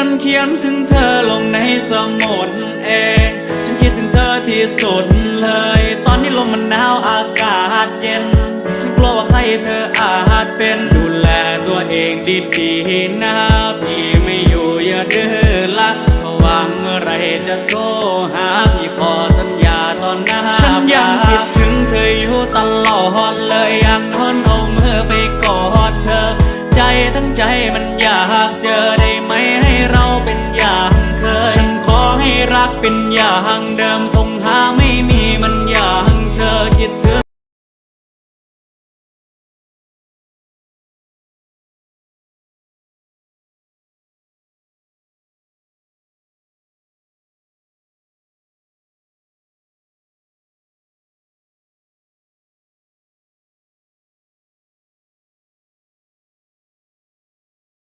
ฉันเขียนถึงเธอลงในสมุดเองฉันคิดถึงเธอที่สุดเลย ตอนนี้ลมมันหนาวอากาศเย็น ฉันกลัวว่าใครเธออาจเป็นดูแลตัวเองดีๆนะพี่ไม่อยู่อย่าดื้อละเพราะว่างเมื่อไรจะโทรหาพี่ขอสัญญาตอนหน้าฉันยังคิดถึงเธออยู่ตลอดเลยอยากทนเอามือไปกอดเธอ ใจทั้งใจมันอยากเจอได้ รักเป็นอย่างเดิมคงหาไม่มีมันอย่างเธอคิดถึง